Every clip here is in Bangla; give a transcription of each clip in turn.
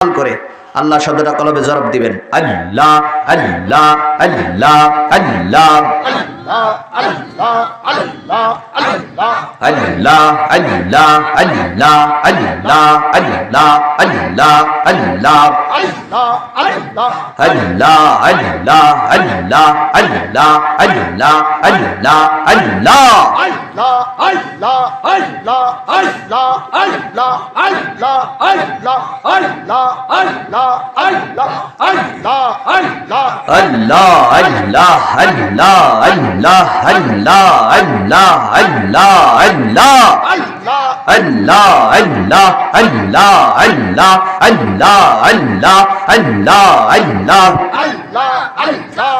করে আল্লাহ শব্দটা কলবে জবাব দিবেন আল্লাহ আল্লাহ আল্লাহ আল্লাহ আল্লাহ আল্লাহ আল্লাহ আল্লাহ আল্লাহ আল্লাহ আল্লাহ আল্লাহ আল্লাহ আল্লাহ আল্লাহ আল্লাহ আল্লাহ আল্লাহ Allah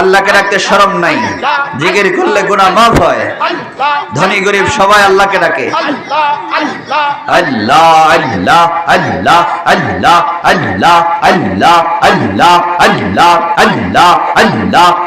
আল্লাহকে ডাকতে সরম নাই জিগির করলে গুনাহ মাফ হয় ধনী গরিব সবাই আল্লাহকে ডাকে আল্লাহ আল্লাহ আল্লাহ আল্লাহ আল্লাহ আল্লাহ আল্লাহ আল্লাহ আল্লাহ আল্লাহ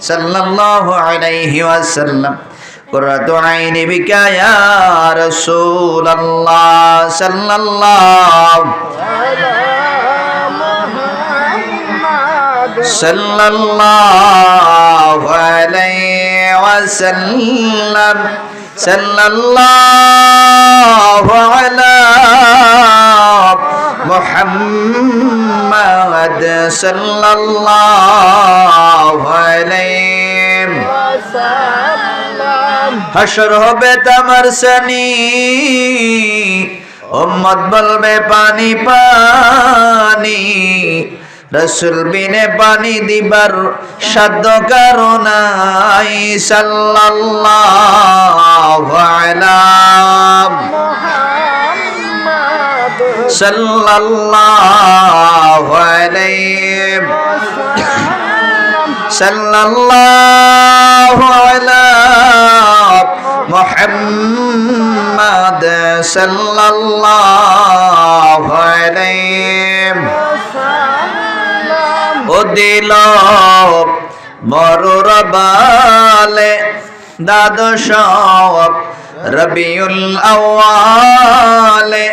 صلى الله عليه وسلم. قرة عين بك يا رسول الله صلى الله صلى الله عليه وسلم. صلى الله محمد صلى الله عليه হাসর হবে তামার সানি উম্মত বলবে পানি পানি রসুল বিনে পানি দিবার সাধ্য কারণাই সাল্লাল্লাহু আলা সাল্লাল্লাহু আলাইহি সাল্লাল্লাহু আলা মুহাম্মাদ সাল্লাল্লাহু আলাইহি ও দিল মরুর বালে দ্বাদশ রবিউল আওয়ালে